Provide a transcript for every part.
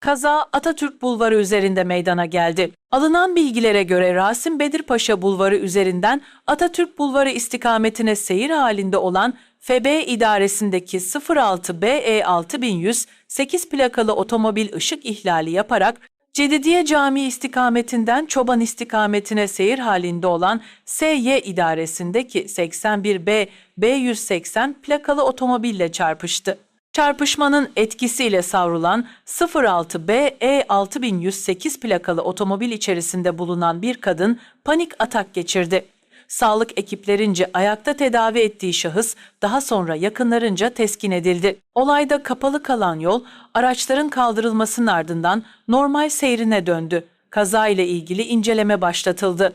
Kaza Atatürk Bulvarı üzerinde meydana geldi. Alınan bilgilere göre Rasim Bedirpaşa Bulvarı üzerinden Atatürk Bulvarı istikametine seyir halinde olan FB idaresindeki 06 BE 6100 8 plakalı otomobil ışık ihlali yaparak Cedidiye Camii istikametinden Çoban istikametine seyir halinde olan SY idaresindeki 81B B180 plakalı otomobille çarpıştı. Çarpışmanın etkisiyle savrulan 06B E 6108 plakalı otomobil içerisinde bulunan bir kadın panik atak geçirdi. Sağlık ekiplerince ayakta tedavi ettiği şahıs daha sonra yakınlarınca teskin edildi. Olayda kapalı kalan yol araçların kaldırılmasının ardından normal seyrine döndü. Kaza ile ilgili inceleme başlatıldı.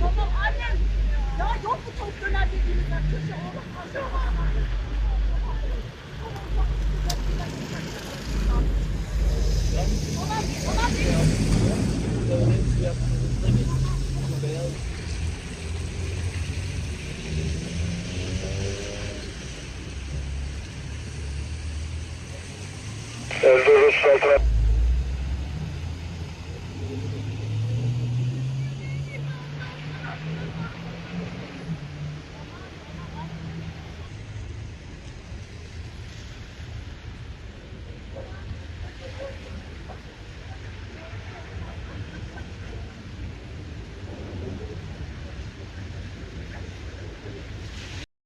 Tamam annem. Ya yok mu çok döner dediğinizden köşe oğlum. Uh,